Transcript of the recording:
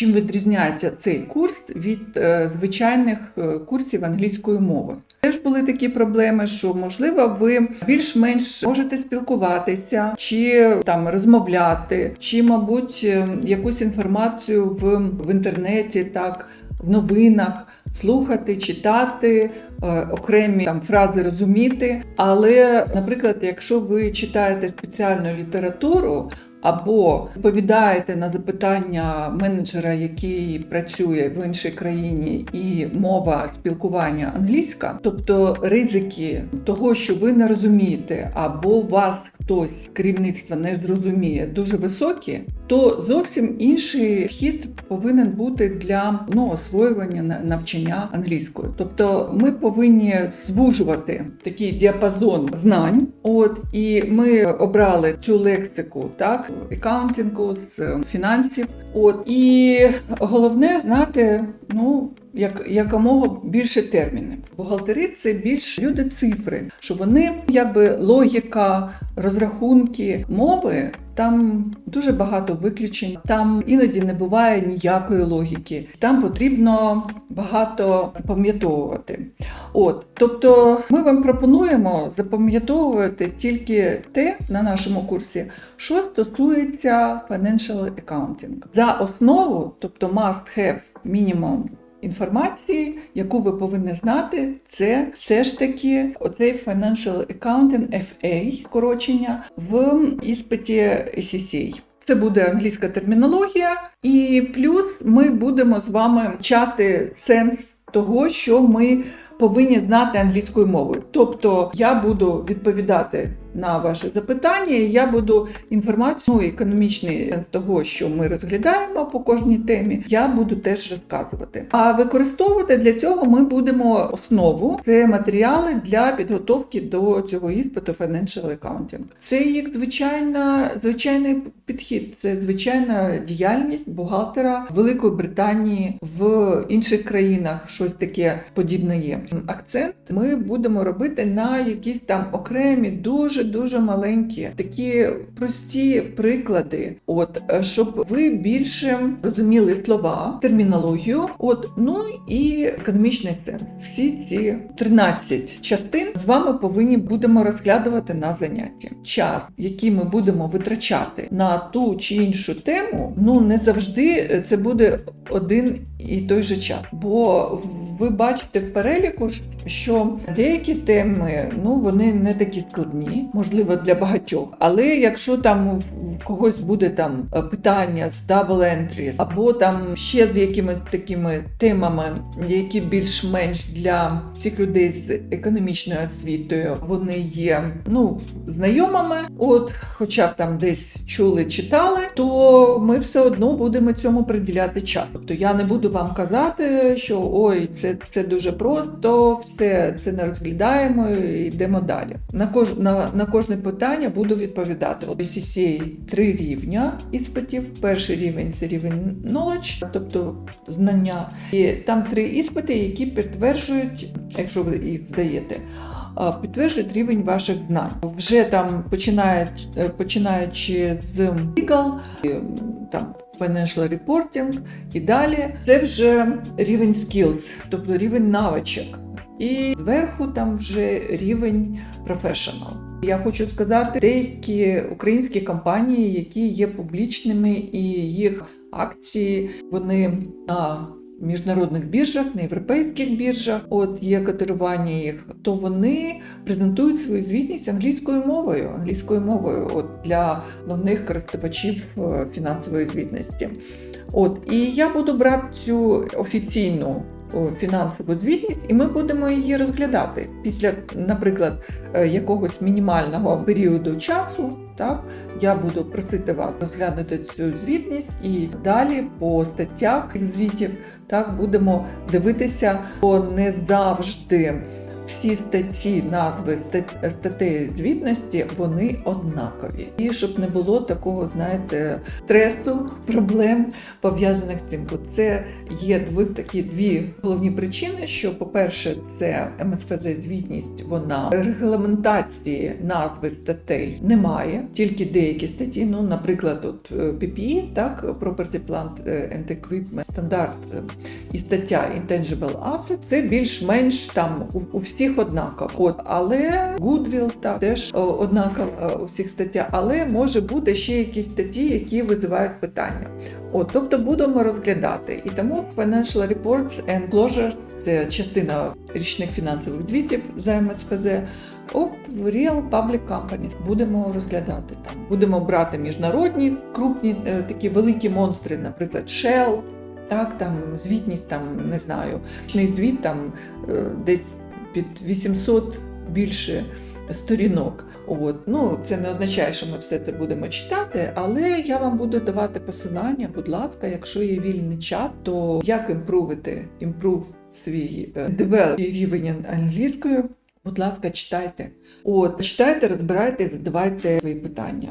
чим відрізняється цей курс від е, звичайних е, курсів англійської мови. Теж були такі проблеми, що можливо ви більш-менш можете спілкуватися, чи там розмовляти, чи, мабуть, е, якусь інформацію в, в інтернеті, так, в новинах. Слухати, читати, окремі там фрази розуміти. Але, наприклад, якщо ви читаєте спеціальну літературу або відповідаєте на запитання менеджера, який працює в іншій країні, і мова спілкування англійська, тобто ризики того, що ви не розумієте, або вас хтось керівництва не зрозуміє, дуже високі, то зовсім інший хід повинен бути для ну, освоювання навчання англійською. Тобто ми повинні звужувати такий діапазон знань. От і ми обрали цю лексику, так акаунтингу з фінансів. От і головне знати, ну. Як якомога більше термінів. Бухгалтери це більш люди цифри, що вони якби логіка, розрахунки мови. Там дуже багато виключень, там іноді не буває ніякої логіки. Там потрібно багато запам'ятовувати. От, тобто, ми вам пропонуємо запам'ятовувати тільки те на нашому курсі, що стосується financial accounting. За основу, тобто must have minimum інформації, яку ви повинні знати, це все ж таки оцей Financial Accounting FA скорочення в іспиті SCCA. Це буде англійська термінологія, і плюс ми будемо з вами вчати сенс того, що ми повинні знати англійською мовою. Тобто я буду відповідати на ваші запитання, я буду інформацію, ну, економічний сенс того, що ми розглядаємо по кожній темі, я буду теж розказувати. А використовувати для цього ми будемо основу це матеріали для підготовки до цього іспиту Financial Accounting. Це як звичайна, звичайний підхід, це звичайна діяльність бухгалтера Великої Британії в інших країнах щось таке подібне є. Акцент ми будемо робити на якісь там окремі, дуже дуже маленькі, такі прості приклади, от е, щоб ви більше розуміли слова, термінологію, от ну і економічний сенс. Всі ці 13 частин з вами повинні будемо розглядати на занятті. Час, який ми будемо витрачати на ту чи іншу тему, ну не завжди це буде один і той же час. Бо ви бачите в переліку, що деякі теми ну вони не такі складні, можливо, для багатьох. Але якщо там в когось буде там е, питання з double entries, або там ще з якимись такими темами, які більш-менш для всіх людей з економічною освітою, вони є ну знайомими, от, хоча б там десь чули, читали, то ми все одно будемо цьому приділяти час. Тобто я не буду вам казати, що ой, це, це дуже просто, все це не розглядаємо і йдемо далі. На кож на, на кожне питання буду відповідати. От CCA три рівня іспитів. Перший рівень це рівень knowledge, тобто знання. І там три іспити, які підтверджують, якщо ви їх здаєте. Підтверджують рівень ваших знань. Вже там починають, е, починаючи з legal, там financial reporting і далі. Це вже рівень skills, тобто рівень навичок. І зверху там вже рівень professional. Я хочу сказати, деякі українські компанії, які є публічними, і їх акції вони на міжнародних біржах, на європейських біржах, от є котирування їх, то вони презентують свою звітність англійською мовою, англійською мовою, от для головних користувачів е, фінансової звітності. От і я буду брати цю офіційну фінансову звітність, і ми будемо її розглядати після, наприклад, е, якогось мінімального періоду часу. Так, я буду просити вас розглянути цю звітність і далі по статтях звітів так будемо дивитися, бо не завжди всі статті, назви стат- статей звітності вони однакові. І щоб не було такого, знаєте, стресу, проблем пов'язаних з цим. Бо це є дві такі дві головні причини. Що, по-перше, це МСФЗ звітність, вона регламентації назви статей немає, тільки деякі статті. Ну, наприклад, от е, PPE, так, Property Plant and Equipment, стандарт е, і стаття Intangible Asset, це більш-менш там у, у всіх однаково. От, але Goodwill так теж о, однаково е, у всіх статтях, але може бути ще якісь статті, які визивають питання. От, тобто будемо розглядати. І тому Financial Reports and Closures – це частина річних фінансових звітів за МСФЗ. Of Real Public Companies будемо розглядати там. Будемо брати міжнародні крупні е, такі великі монстри, наприклад, Shell, так, там звітність, там не знаю, звіт там е, десь під 800 більше сторінок. От ну це не означає, що ми все це будемо читати, але я вам буду давати посилання. Будь ласка, якщо є вільний час, то як імпрувити імпрув свій е, девелоп рівень англійської. Будь ласка, читайте. От читайте, розбирайте, задавайте свої питання.